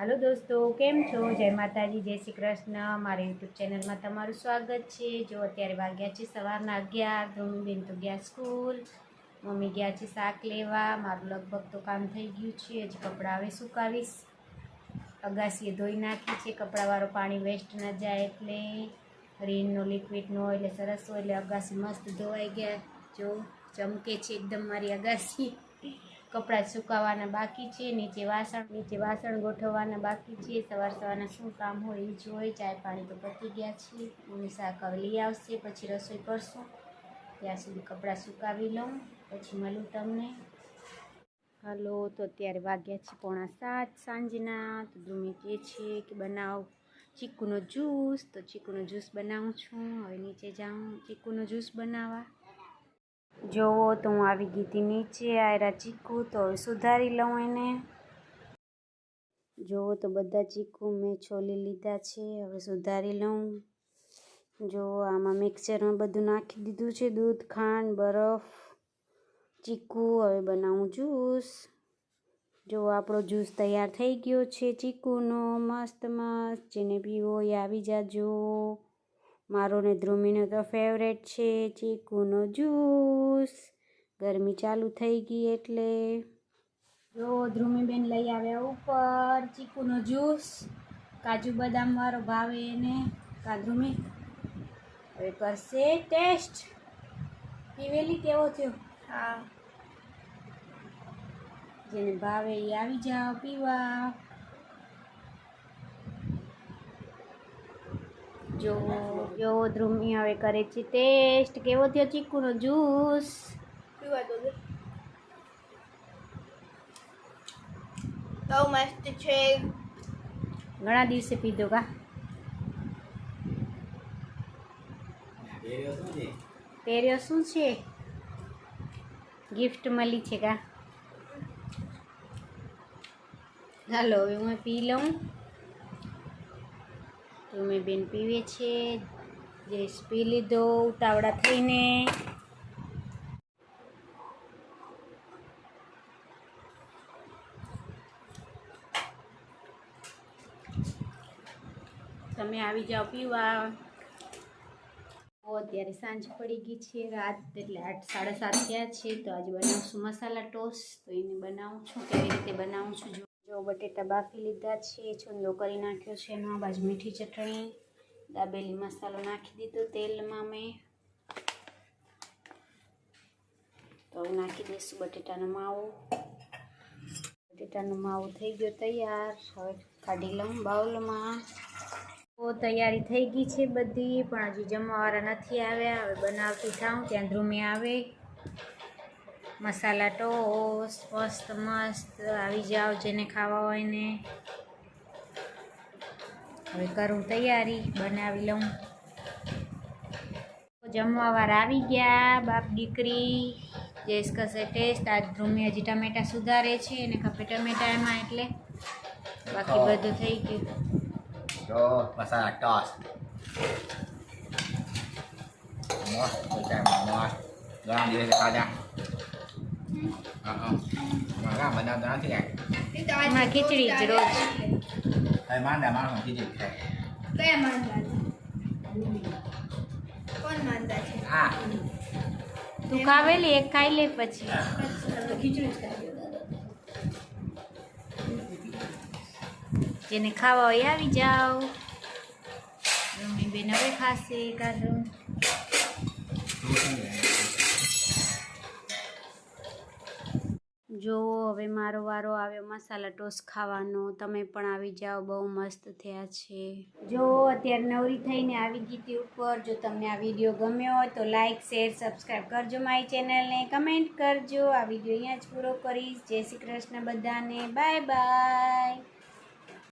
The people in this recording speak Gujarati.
હાલો દોસ્તો, કેમ છો? જય માતાજી, જય શ્રી કૃષ્ણ. મારી યુટ્યુબ ચેનલમાં તમારું સ્વાગત છે. જો અત્યારે વાગ્યા છે સવારના અગિયાર ધોમીબેન તો ગયા સ્કૂલ, મમ્મી ગયા છે શાક લેવા. મારું લગભગ તો કામ થઈ ગયું છે. હજી કપડાં હવે સુકાવીશ. અગાસીએ ધોઈ નાખી છે. કપડાવાળું પાણી વેસ્ટ ન જાય એટલે રીનનો લિક્વિડનો એટલે સરસ હોય એટલે અગાસી મસ્ત ધોવાઈ ગયા. જો ચમકે છે એકદમ મારી અગાસી. કપડાં સુકાવાના બાકી છે, નીચે વાસણ નીચે વાસણ ગોઠવવાના બાકી છે, સવાર સવારના શું કામ હોય એ જોઈ, ચાય પાણી તો પતી ગયા છે મમ્મી શાક હવે લઈ આવશે, પછી રસોઈ કરશું, ત્યાં સુધી કપડાં સુકાવી લઉં, પછી મળું તમને. હલો, તો અત્યારે વાગ્યા છે પોણા સાત સાંજના, તો ધૂમી કહે છે કે બનાવ ચીકુનો જ્યુસ, તો ચીકુનો જ્યુસ બનાવું છું, હવે નીચે જાઉં, ચીકુનો જ્યુસ બનાવવા. જોવો તો હું આવી હતી નીચે આયરા ચીકુ તો સુધારી લઉં એને. જોવો તો બધા ચીકુ મેં છોલી લીધા છે, હવે સુધારી લઉં. જો આમાં મિક્સરમાં બધું નાખી દીધું છે, દૂધ, ખાંડ, બરફ, ચીકુ, હવે બનાવું જ્યુસ જો આપણો જ્યુસ તૈયાર થઈ ગયો છે ચીકુનો, મસ્ત મસ્ત, જેને પીવો એ આવી જાજો. મારો ને ધ્રુમીનો તો ફેવરેટ છે, ચીકુનો જ્યુસ ગરમી ચાલુ થઈ ગઈ એટલે. જો ધ્રુમીબેન લઈ આવ્યા ઉપર ચીકુનો જ્યુસ કાજુ બદામ વાળો ભાવે એને. કાધ્રુમી હવે કરશે ટેસ્ટ પીવેલી કેવો થયો? હા. જેને ભાવે એ આવી જાઓ પીવા. જો જો ધ્રુમી હવે કરે છે ટેસ્ટ કેવો થયો ચીકુનો જ્યુસ? પીવા તો દે બહુ મસ્ત છે. ઘણા દિવસે પીધો કા? પહેર્યો શું છે? ગિફ્ટ મળી છે કા? હાલો હવે હું પી લઉં. તો મેં બેન પીવે છે. જેસ પી લીધો, ઉતાવળા થઈને. તમે આવી જાઓ પીવા. અત્યારે સાંજ પડી ગઈ છે, રાત એટલે આઠ, સાડા સાત થયા છે. તો આજે બનાવશું મસાલા ટોસ્ટ. તો એને બનાવું છું, કેવી રીતે બનાવું છું જો બટેટા બાફી લીધા છે છુંદો કરી નાખ્યો છે એમાં બાજુ મીઠી ચટણી. દાબેલી મસાલો નાખી દીધો તેલમાં મેં. તો નાખી દઈશું બટેટાનો માવો. બટેટાનો માવો થઈ ગયો તૈયાર. હવે કાઢી લઉં બાઉલમાં. તો તૈયારી થઈ ગઈ છે બધી, પણ હજી જમવાવાળા નથી આવ્યા. હવે બનાવતી થાઉં, ત્યાં ધ્રુમે આવે. મસાલા ટોસ્ટ મસ્ત મસ્ત આવી જાઓ જેને ખાવા હોય ને. હવે કરું તૈયારી બનાવી લઉં. જમવાવાર આવી ગયા બાપ દીકરી. જેસ કશે ટેસ્ટ આજ ધ્રુમી હજી ટમેટા સુધારે છે એને ખપે ટમેટા એમાં એટલે. બાકી બધું થઈ ગયું. મસાલા ટોસ્ટ. મસ્ત ઘણા દિવસે ખાધા. એમાં ખીચડી જ રોજ. માંદા માણસ ખીચડી ખાય. કયા માંદા કોણ માંદા છે? હા. તું ખાવેલી એક ખાઈ લે પછી. ખીચડી જ ખાઈ જેને ખાવા હોય આવી જાઓ. મમ્મી બેન હવે ખાશે કાઢો જો હવે મારો વારો આવ્યો, મસાલા ટોસ્ટ ખાવાનો. તમે પણ આવી જાઓ, બહુ મસ્ત થયા છે. જોવો અત્યારે નવરી થઈને આવી ગીતી ઉપર. જો તમને આ વીડિયો ગમ્યો હોય તો લાઈક શેર સબસ્ક્રાઈબ કરજો મારી ચેનલને કમેન્ટ કરજો. આ વીડિયો અહીંયા જ પૂરો કરીશ. જય શ્રી કૃષ્ણ બધાને. Bye bye